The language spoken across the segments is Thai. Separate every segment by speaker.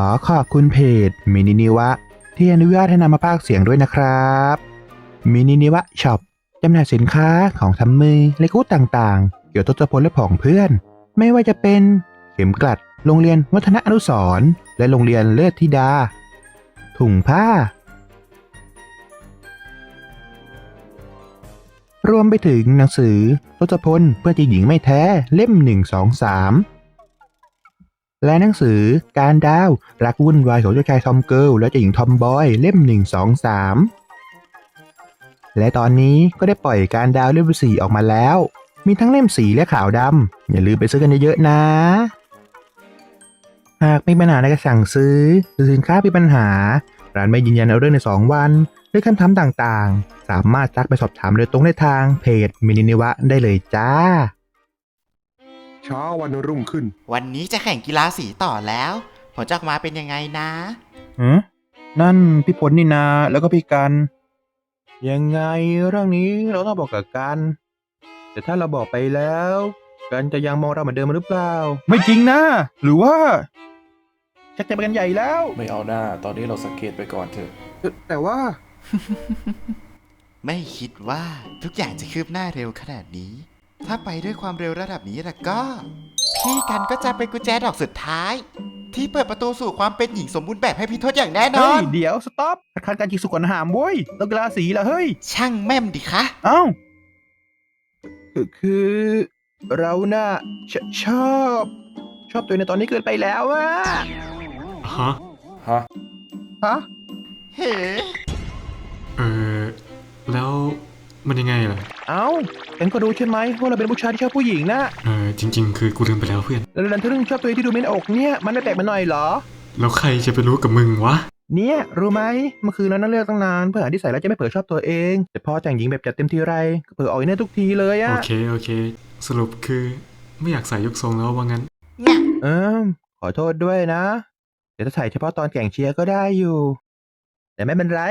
Speaker 1: อขอบคุณเพจมินินิวะ ที่อนุญาตให้นำมาพากเสียงด้วยนะครับมินินิวะช็อปจำหน่ายสินค้าของทำมือและกู๊ดต่างๆ เกี่ยวกับทศพลและผองเพื่อน ไม่ว่าจะเป็นเข็มกลัด โรงเรียนวัฒนอนุสรณ์และโรงเรียนเลิศธิดา ถุงผ้า รวมไปถึงหนังสือทศพลเพื่อจะหญิงไม่แท้เล่ม 1 2 3 และหนังสือการดาว รักวุ่นวายของเจ้าชายทอมเกิลและเจ้าหญิงทอมบอยเล่ม 1 2 3 และตอนนี้ก็ได้ปล่อยการดาวเล่มสี่ออกมาแล้ว มีทั้งเล่มสีและขาวดำอย่าลืมไปซื้อกันเยอะๆนะ หากมีปัญหาในการสั่งซื้อหรือสินค้ามีปัญหา ร้านไม่ยืนยันเอาเรื่องใน 2 วันหรือคำถามต่างๆ สามารถทักไปสอบถามโดยตรงได้ทางเพจมินินิวะได้เลยจ้า
Speaker 2: เช้าวันรุ่งขึ้น
Speaker 3: วันนี้จะแข่งกีฬาสีต่อแล้วผลจะออกมาเป็นยังไงนะ
Speaker 1: หือนั่นพี่พลนี่นาแล้วก็พี่กัน ยังไงเรื่องนี้เราต้องบอกกับกัน แต่ถ้าเราบอกไปแล้ว กันจะยังมองเราเหมือนเดิมหรือเปล่า ไม่จริงนะ หรือว่าชักจะไปกันใหญ่แล้ว
Speaker 4: ไม่เอาหน้า ตอนนี้เราสังเกตไปก่อนเถอะ
Speaker 2: แต่แต่ว่า
Speaker 3: ไม่คิดว่าทุกอย่างจะคืบหน้าเร็วขนาดนี้ ถ้าไปด้วยความเร็วระดับนี้แล้วก็ พี่กันก็จะเป็นกุญแจดอกสุดท้าย ที่เปิดประตูสู่ความเป็นหญิงสมบูรณ์แบบให้พี่ทศอย่างแน่นอ
Speaker 1: เฮ้ย
Speaker 3: น
Speaker 1: เดี๋ยวสต็อปคัดการจิงสุกรหามเว้ยต้องกลาสีละเฮ้ย
Speaker 3: ช่างแม่มดิคะ
Speaker 1: เอ้าคือคือ เราน่ะชชอบ ชอบตัวเองในตอนนี้เกินไปแล้วอะ
Speaker 4: ฮะ ฮะ
Speaker 1: ฮะ
Speaker 3: เฮ้
Speaker 4: เออแล้วมันยังไงล่ะ
Speaker 1: เอ้าเอ็งก็รู้ใช่ไหมว่าเราเป็นผู้ชายที่ชอบผู้หญิงนะ
Speaker 4: เออจริง ๆ คือกูลืมไปแล้วเพื่อน
Speaker 1: แล้วดันทะลึ่งชอบตัวเองที่ดูเม็นอกเนี่ย มันไม่แปลกมาหน่อยเหรอ
Speaker 4: แล้วใครจะไปรู้กับมึงวะ
Speaker 1: เนี่ยรู้ไหมเมื่อคืนเรานั่งเลือกตั้งนานเพื่อหาที่ใส่แล้วจะไม่เผลอชอบตัวเอง แต่พอแต่งหญิงแบบจัดเต็มทีไรก็เผลอออกเนี่ยทุกทีเลยอะ
Speaker 4: โอเคโอเค สรุปคือไม่อยากใส่ยกทรงแล้วว่างั้น
Speaker 3: เนี่ย
Speaker 1: เออขอโทษด้วยนะ เดี๋ยวจะใส่เฉพาะตอนแข่งเชียร์ก็ได้อยู่ แต่ไม่เป็นไร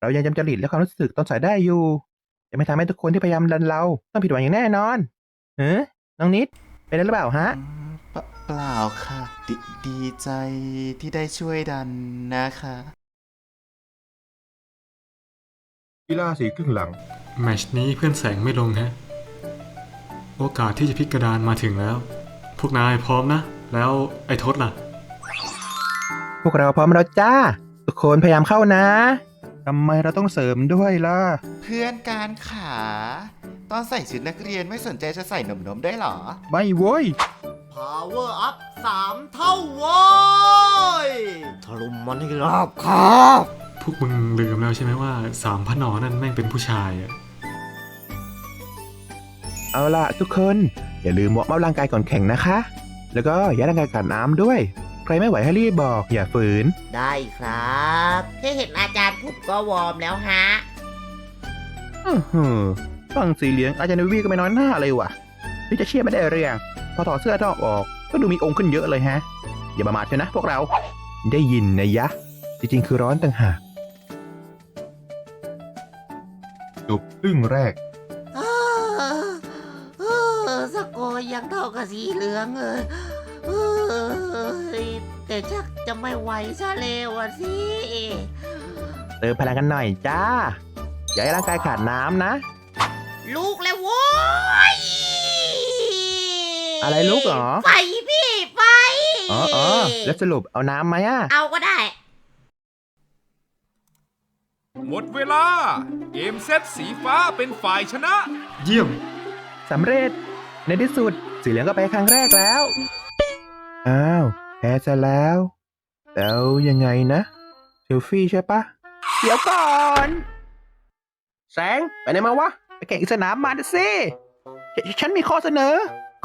Speaker 1: เรายังจำจริตและความรู้สึกตอนใส่ได้อยู่ จะไม่ทำให้ทุกคนที่พยายามดันเราต้องผิดหวังอย่างแน่นอนเฮ้น้องนิดเป็นอะไรหรือเปล่าฮะ
Speaker 3: เปล่าเปล่าค่ะดดีใจที่ได้ช่วยดันนะคะ
Speaker 2: กีฬาสีครึ่งหลัง
Speaker 4: แมตชนี้เพื่อนแสงไม่ลงฮะ โอกาสที่จะพลิกกระดานมาถึงแล้ว พวกนายพร้อมนะ แล้วไอ้ทศล่ะ
Speaker 1: พวกเราพร้อมแล้วจ้า ทุกคนพยายามเข้านะ ทำไมเราต้องเสริมด้วยล่ะ
Speaker 3: เพื่อนการขา ตอนใส่ชุดนักเรียนไม่สนใจจะใส่หนมๆได้วยเหรอ
Speaker 1: ไม่โว้ย
Speaker 5: Power up สามเท่าโว้ยถล่มมันให้ราบคาบ
Speaker 4: พวกมึงลืมแล้วใช่ไหมว่าสามพระนอนั่นแม่งเป็นผู้ชายอะ
Speaker 1: เอาล่ะทุกคน อย่าลืมวอร์มอัพร่างกายก่อนแข่งนะคะ แล้วก็อย่าร่างกายขาดน้ำด้วยใค รไม่ไหวให้รีบบอก อย่าฝืน
Speaker 5: ได้ครับแค่เห็นอาจารย์ผมก็วอร์มแล้วฮะ
Speaker 1: อื้อหือฟังสีเหลืองอาจารย์นวีก็ไม่น้อยหน้าเลยว่ะนี่จะเชื่อไม่ได้เรียงพอถอดเสื้อนอกออก ก็ดูมีองค์ขึ้นเยอะเลยฮะ อย่าประมาทเถอะนะพวกเรา ได้ยินนะยะ จริงๆ คือร้อนต่างหาก
Speaker 2: จบครึ่งแรก
Speaker 5: เออเออสกอร์ยังเท่ากับสีเหลืองเลย เออแต่ชักจะไม่ไหวซะแล้วอะสิ
Speaker 1: เติมพลังกันหน่อยจ้า อย่าให้ร่างกายขาดน้ำนะ
Speaker 5: ลูกแล้วโว้ย
Speaker 1: อะไรลูกเหรอ
Speaker 5: ไฟพี่ไฟ
Speaker 1: อ๋ออ๋อแล้วสรุปเอาน้ำไหมอะ
Speaker 5: เอาก็ได้
Speaker 6: หมดเวลา เกมเซตสีฟ้าเป็นฝ่ายชนะ
Speaker 4: เยี่ยม
Speaker 1: สำเร็จ ในที่สุด สีเหลืองก็ไปครั้งแรกแล้ว อ้าวแพ้ซะแล้ว แล้วยังไงนะเซลฟี่ใช่ปะเดี๋ยวก่อน แสงไปไหนมาวะ ไปแข่งอีกสนามมาดิสิฉฉันมีข้อเสนอ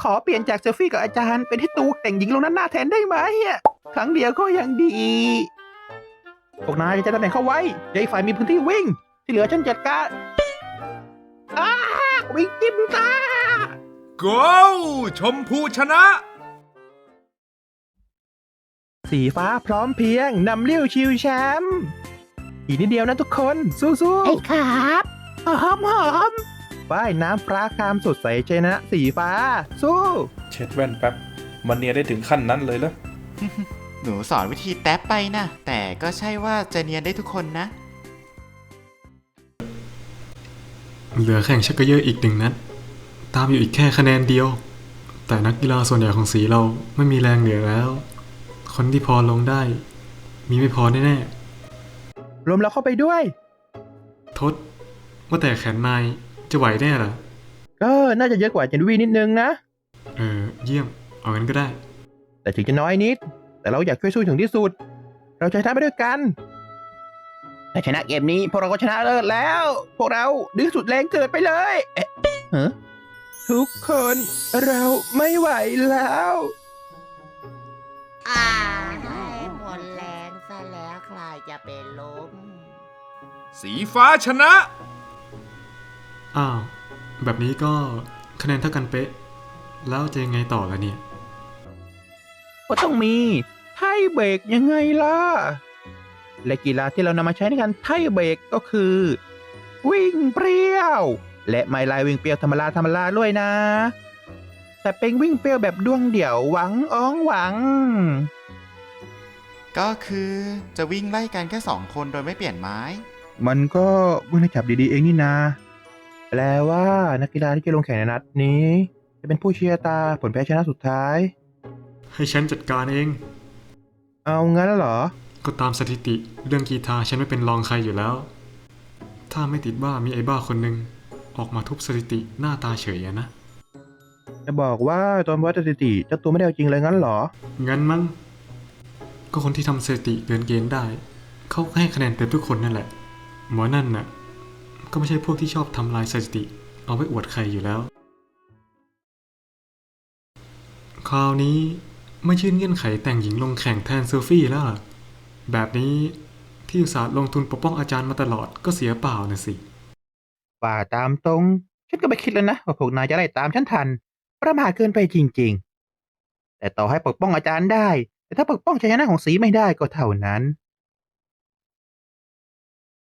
Speaker 1: ขอเปลี่ยนจากเซลฟี่กับอาจารย์เป็นที่ตูแต่งหญิงลงนั้นหน้าแทนได้ไหมอะครั้งเดียวก็ยังดีพวกนายจะตำแหน่งเข้าไว้อย่าให้ฝ่ายมีพื้นที่วิ่ง ที่เหลือฉันจัดการอ้าวิ่งจิ้มตา
Speaker 6: Go ชมพูชนะ
Speaker 1: สีฟ้าพร้อมเพรียงนำเลี้ยวชิวแชมป์อีกนิดเดียวนะทุกคนสู้ๆ
Speaker 5: ไอ้ครับ
Speaker 1: หอมหอมว่ายน้ำปลาคามสดใสชนะ สีฟ้า สู้
Speaker 4: เช็ดแว่นแป๊บ มันเนียได้ถึงขั้นนั้นเลยเหรอ
Speaker 3: หนูสอนวิธีแท็บไปนะ แต่ก็ใช่ว่าจะเนียนได้ทุกคนนะ
Speaker 4: เหลือแข่งชักเกยอร์อีกหนึ่งนัด ตามอยู่อีกแค่คะแนนเดียว แต่นักกีฬาส่วนใหญ่ของสีเราไม่มีแรงเหลือแล้ว คนที่พอลงได้ มีไม่พอแน่
Speaker 1: รวมเราเข้าไปด้วย
Speaker 4: ๆทศว่าแต่แขนนายจะไหวแน่เหรอ
Speaker 1: ก็น่าจะเยอะกว่าเจนวีนิดนึงนะ
Speaker 4: เออ เยี่ยม เอางั้นก็ได้
Speaker 1: แต่ถึงจะน้อยนิด แต่เราอยากช่วยสู้ถึงที่สุด เราจะชนะไปด้วยกันถ้าชนะเกมนี้พวกเราก็ชนะเลิศแล้ว พวกเราดื้อสุดแรงเกิดไปเลยเอ๊ะฮะทุกคนเราไม่ไหวแล้ว
Speaker 5: อ่าให้หมดแรงซะแล้วใครจะเป็นลม
Speaker 6: สีฟ้าชนะ
Speaker 4: อ้าว แบบนี้ก็คะแนนเท่ากันเป๊ะ แล้วจะยังไงต่อละเนี่ย
Speaker 1: ก็ต้องมีไทยเบรกยังไงล่ะ และกีฬาที่เรานำมาใช้ในการไทยเบรกก็คือ วิ่งเปรี้ยว และไม่ลายวิ่งเปรี้ยวธรรมดาธรรมดาด้วยนะ แต่เป็นวิ่งเปรี้ยวแบบดวงเดี่ยวหวังอ้องหวัง
Speaker 3: ก็คือจะวิ่งไล่กันแค่สองคนโดยไม่เปลี่ยนไม้
Speaker 1: มันก็วิ่งให้จับดีๆเองนี่นาแปลว่านักกีฬาที่จะลงแข่งในนัดนี้ จะเป็นผู้เชียร์ตาผลแพ้ชนะสุดท้าย
Speaker 4: ให้ฉันจัดการเอง
Speaker 1: เอางั้นเหรอ
Speaker 4: ก็ตามสถิติเรื่องกีตาร์ฉันไม่เป็นรองใครอยู่แล้ว ถ้าไม่ติดว่ามีไอ้บ้าคนหนึ่งออกมาทุบสถิติหน้าตาเฉยอะนะ
Speaker 1: จะบอกว่าตอนวัดสถิติเจ้าตัวไม่ได้เอาจริงเลยงั้นเหรอ
Speaker 4: งั้นมั้ง ก็คนที่ทำสถิติเกินเกณฑ์ได้ เขาก็ให้คะแนนเต็มทุกคนนั่นแหละ หมอนั่นน่ะ ก็ไม่ใช่พวกที่ชอบทำลายสถิติ เอาไว้อวดใครอยู่แล้ว คราวนี้ไม่ยื่นเงื่อนไขแต่งหญิงลงแข่งแทนเซลฟี่แล้วล่ะ แบบนี้ที่อุตส่าห์ลงทุนปกป้องอาจารย์มาตลอดก็เสียเปล่านะสิ
Speaker 1: ป่าตามตรง ฉันก็ไม่คิดแล้วนะว่าพวกนายจะไล่ตามฉันทัน ประมาทเกินไปจริง ๆ แต่ต่อให้ปกป้องอาจารย์ได้ แต่ถ้าปกป้องชัยชนะของสีไม่ได้ก็เท่านั้น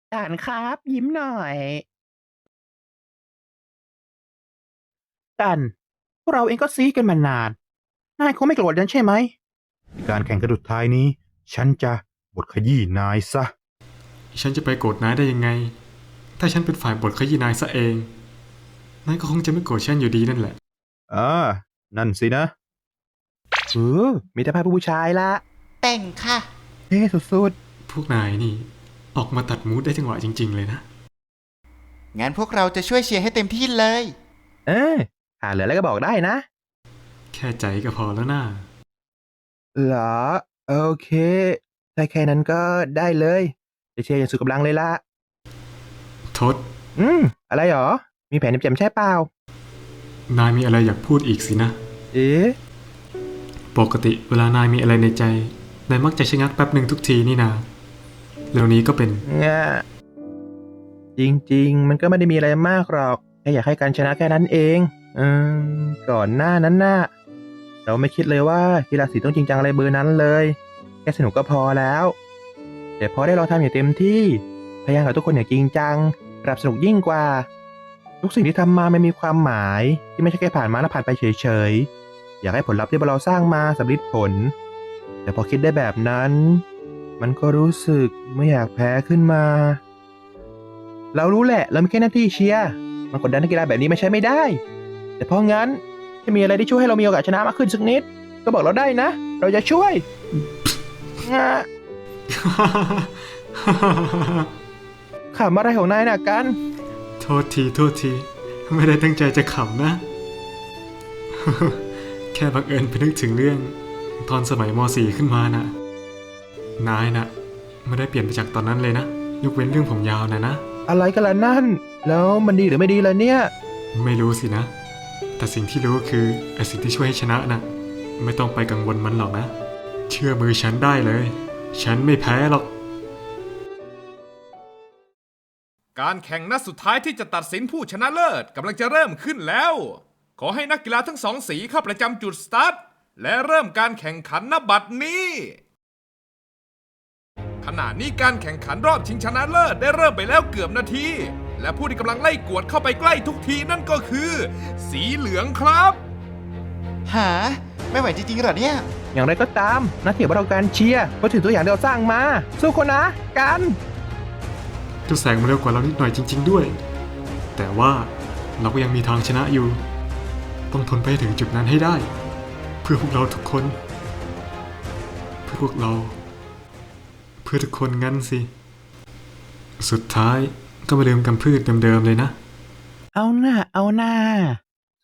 Speaker 1: อาจารย์ครับ ยิ้มหน่อยกันพวกเราเองก็ซีกันมานาน นายคงไม่โกรธฉันใช่ไหม การแข่งกระดุดท้ายนี้ ฉันจะบทขยี้นายซะ
Speaker 4: ฉันจะไปโกรธนายได้ยังไง ถ้าฉันเป็นฝ่ายบทขยี้นายซะเอง นายก็คงจะไม่โกรธฉันอยู่ดีนั่นแหละ
Speaker 1: อ่านั่นสินะเออมีแต่ภาพผู้ชายละ
Speaker 3: แต่งค่ะ
Speaker 1: เท่สุด
Speaker 4: พวกนายนี่ ออกมาตัดมูดได้จังหวะจริง ๆ เลยนะ
Speaker 3: งั้นพวกเราจะช่วยเชียร์ให้เต็มที่เลย
Speaker 1: ๆ เออหาเหลืออะไรก็บอกได้นะ
Speaker 4: แค่ใจก็พอแล้วน่า
Speaker 1: เหรอ โอเคถ้าแค่นั้นก็ได้เลยจะเชียร์อย่างสุดกำลังเลยละ
Speaker 4: ทศ
Speaker 1: อืม อะไรหรอ มีแผนแจ่มๆใช่เปล่า
Speaker 4: นายมีอะไรอยากพูดอีกสินะ
Speaker 1: เอ๊ะ
Speaker 4: ปกติเวลานายมีอะไรในใจ นายมักจะชะงักแป๊บหนึ่งทุกทีนี่นาเร็วนี้ก็เป็น
Speaker 1: งะจริง ๆ มันก็ไม่ได้มีอะไรมากหรอกแค่อยากให้การชนะแค่นั้นเองอืมก่อนหน้านั้นน่ะเราไม่คิดเลยว่ากีฬาสีต้องจริงจังอะไรเบอร์นั้นเลย แค่สนุกก็พอแล้ว แต่พอได้ลองทำอย่างเต็มที่ พยายามกับทุกคนอย่างจริงจังกลับสนุกยิ่งกว่า ทุกสิ่งที่ทำมามันมีความหมาย ที่ไม่ใช่แค่ผ่านมาแล้วผ่านไปเฉยๆ อยากให้ผลลัพธ์ที่เราสร้างมาสำเร็จผล แต่พอคิดได้แบบนั้น มันก็รู้สึกไม่อยากแพ้ขึ้นมา เรารู้แหละ เรามีแค่หน้าที่เชียร์มันกดดันนักกีฬาแบบนี้ไม่ใช่ไม่ได้ แต่เพราะงั้นถ้ามีอะไรที่ช่วยให้เรามีโอกาสชนะมากขึ้นสักนิด ก็บอกเราได้นะ เราจะช่วยงะขำอะไรของนายน่ะกัน
Speaker 4: โทษทีโทษที ไม่ได้ตั้งใจจะขำนะ แค่บังเอิญไปนึกถึงเรื่อง ตอนสมัยม .4 ขึ้นมานะนายนะไม่ได้เปลี่ยนไปจากตอนนั้นเลยนะ ยกเว้นเรื่องผมยาวนะนะ
Speaker 1: อะไรกันล่ะนั่น แล้วมันดีหรือไม่ดีล่ะเนี่ย
Speaker 4: ไม่รู้สินะ แต่สิ่งที่รู้คือไอสิ่งที่ช่วยให้ชนะนะไม่ต้องไปกังวลมันหรอกนะ เชื่อมือฉันได้เลย ฉันไม่แพ้หรอก
Speaker 6: การแข่งนัดสุดท้ายที่จะตัดสินผู้ชนะเลิศกำลังจะเริ่มขึ้นแล้ว ขอให้นักกีฬาทั้งสองสีเข้าประจำจุดสตาร์ทและเริ่มการแข่งขันณบัดนี้ ขณะนี้การแข่งขันรอบชิงชนะเลิศได้เริ่มไปแล้วเกือบนาที และผู้ที่กำลังไล่กวดเข้าไปใกล้ทุกทีนั่นก็คือ สีเหลืองครับ
Speaker 3: หา ไม่ไหวจริงๆเหรอเนี่ย
Speaker 1: อย่างไรก็ตามนักเถียบเราการเชียร์เพราะถือตัวอย่างที่เราสร้างมา สู้คนนะกัน
Speaker 4: เจ้าแสงมาเร็วกว่าเรานิดหน่อยจริง ๆ ด้วย แต่ว่าเราก็ยังมีทางชนะอยู่ ต้องทนไปให้ถึงจุดนั้นให้ได้ เพื่อพวกเราทุกคน เพื่อพวกเรา เพื่อทุกคนงั้นสิ สุดท้ายก็มาลืมกำพืชเดิมๆเลยนะ
Speaker 1: เอาหน้าเอาหน้า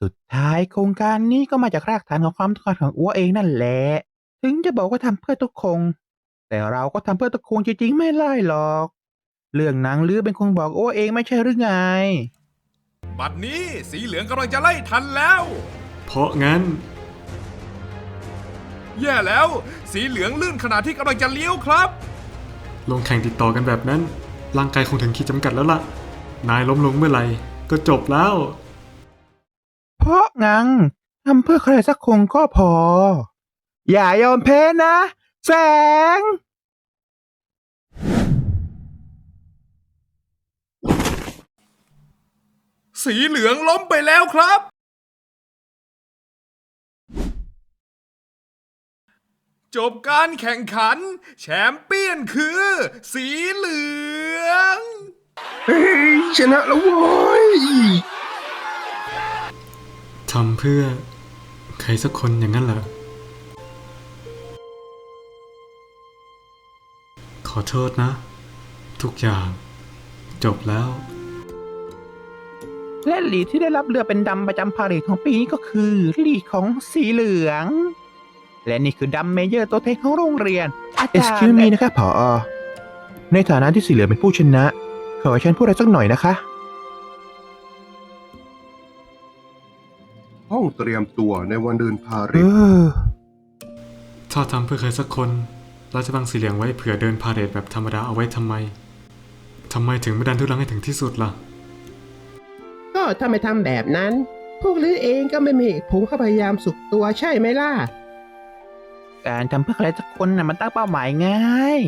Speaker 1: สุดท้ายโครงการนี้ก็มาจากรากฐานของความต้องการของอัวเองนั่นแหละ ถึงจะบอกว่าทำเพื่อทุกคง แต่เราก็ทำเพื่อทุกคงจริงๆไม่ไล่หรอก เรื่องหนังลือเป็นคนบอกอัวเองไม่ใช่หรือไง
Speaker 6: บัดนี้สีเหลืองกำลังจะไล่ทันแล้ว
Speaker 4: เพราะงั้น
Speaker 6: แย่แล้ว สีเหลืองลื่นขณะที่กำลังจะเลี้ยวครับ
Speaker 4: ลงแข่งติดต่อกันแบบนั้น ร่างกายคงถึงขีดจำกัดแล้วล่ะ นายล้มลงเมื่อไหร่ก็จบแล้ว
Speaker 1: เพราะงั้นทำเพื่อใครสักคงก็พอ อย่ายอมแพ้นะ แสง
Speaker 6: สีเหลืองล้มไปแล้วครับ จบการแข่งขัน แชมเปี้ยนคือ สีเหลือง
Speaker 2: เฮ้ยชนะแล้วโว้ย
Speaker 4: ทำเพื่อ ใครสักคนอย่างนั้นเหรอ ขอโทษนะ ทุกอย่าง จบแล้ว
Speaker 1: และลีดที่ได้รับเรือเป็นดำประจำพาเหรดของปีนี้ก็คือลีดของสีเหลือง และนี่คือดัมเมเยอร์ตัวเทคของโรงเรียน อาจารย์
Speaker 2: Excuse me นะครับผอ ในฐานะที่สีเหลืองเป็นผู้ชนะ ขอให้ฉันพูดอะไรสักหน่อยนะคะ ห้องเตรียมตัวในวันเดินพาเหร
Speaker 1: เอ
Speaker 2: ด
Speaker 1: อ
Speaker 4: ถ้าทำเพื่อใครสักคน เราจะบังสีเหลืองไว้เผื่อเดินพาเหรดแบบธรรมดาเอาไว้ทำไม ทำไมถึงไม่ดันทุรังให้ถึงที่สุดล่ะ
Speaker 7: ก็ ถ้าไม่ทำแบบนั้น พวกลือเองก็ไม่มีเหตุผลเข้าพยายามสุกตัวใช่ไหมล่ะ
Speaker 1: การทำเพื่อใครสักคนน่ะมันตั้งเป้าหมายง่าย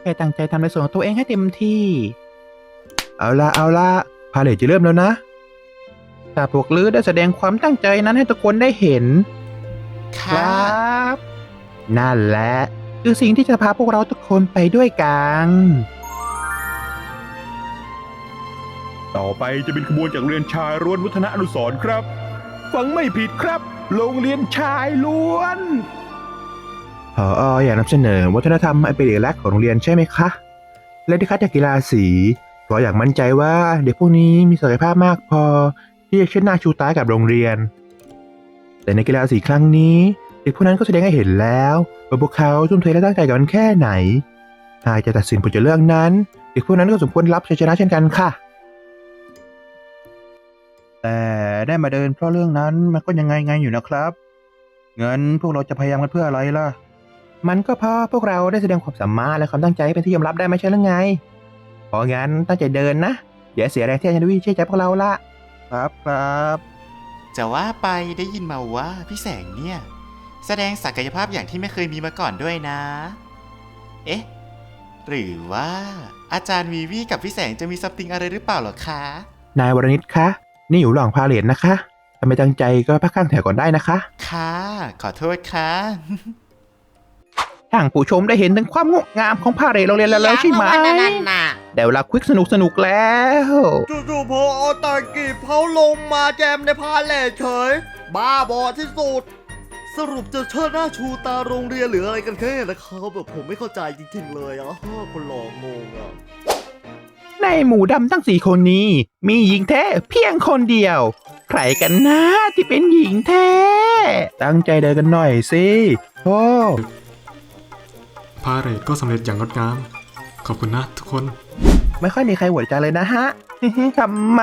Speaker 1: แค่ตั้งใจทำในส่วนของตัวเองให้เต็มที่ เอาละเอาละพาเลทจะเริ่มแล้วนะถ้าพวกลือได้แสดงความตั้งใจนั้นให้ทุกคนได้เห็น
Speaker 3: ค
Speaker 1: ครับรับ นั่นแหละ คือสิ่งที่จะพาพวกเราทุกคนไปด้วยกัน
Speaker 2: ต่อไปจะเป็นขบวนจากเรียนชายร้วนวัฒนอนุสรณ์ครับ ฟังไม่ผิดครับ โรงเรียนชายล้วน
Speaker 1: พออยากนำเสนอวัฒนธรรมอันเป็นเอกลักษณ์ของโรงเรียนใช่ไหมคะ และที่คัดจากกีฬาสีเพราะอยากมั่นใจว่าเด็กพวกนี้มีศักยภาพมากพอ ที่จะเชิดหน้าชูตากับโรงเรียน แต่ในกีฬาสีครั้งนี้ เด็กพวกนั้นก็แสดงให้เห็นแล้วว่าพวกเขาทุ่มเทและตั้งใจกับมันแค่ไหนหากจะตัดสินผลจากเรื่องนั้น เด็กพวกนั้นก็สมควรรับชัยชนะเช่นกันค่ะ แต่ได้มาเดินเพราะเรื่องนั้นมันก็ยังไงไงอยู่นะครับ เงินพวกเราจะพยายามกันเพื่ออะไรล่ะ มันก็เพราะพวกเราได้แสดงความสามารถและความตั้งใจให้เป็นที่ยอมรับได้ไม่ใช่หรือไง เพราะงั้นตั้งใจเดินนะอย่าเสียแรงที่อาจารย์วิเชื่อใจพวกเราละครับครับ
Speaker 3: จะว่าไปได้ยินมาว่าพี่แสงเนี่ย แสดงศักยภาพอย่างที่ไม่เคยมีมาก่อนด้วยนะ เอ๊ะ หรือว่าอาจารย์วีวีกับพี่แสงจะมีซัมติงอะไรหรือเปล่าเหรอคะ
Speaker 1: นายวรนิตคะ นี่อยู่หลังพาเลทนะคะถ้าไม่ตั้งใจก็พักข้างแถวก่อนได้นะคะ
Speaker 3: ค่ะ ขอโทษค่ะ
Speaker 1: ทางผู้ชมได้เห็นถึงความงดงามของพาเลทโรงเรียนแล้วแล้วใช่ไหม
Speaker 5: อย่าาว่านั่นน่ะ
Speaker 1: เดี๋ยวเวลาควิกสนุกสนุกๆแล้ว
Speaker 8: จู่ๆพอเอาตากีบเขาลงมาแจมในพาเลทเฉย บ้าบอที่สุด สรุปจะเชิดหน้าชูตาโรงเรียนหรืออะไรกันแค่นะครับแบบผมไม่เข้าใจจริงๆเลยอะคนหลอกงงอะ
Speaker 1: ในหมู่ดำทั้งสี่คนนี้ มีหญิงแท้เพียงคนเดียว ใครกันนะที่เป็นหญิงแท้ ตั้งใจเดินกันหน่อยสิโอ้
Speaker 4: พาเหรดก็สำเร็จอย่างงดงาม ขอบคุณนะทุกคน
Speaker 1: ไม่ค่อยมีใครหวดใจเลยนะฮะ ทำไม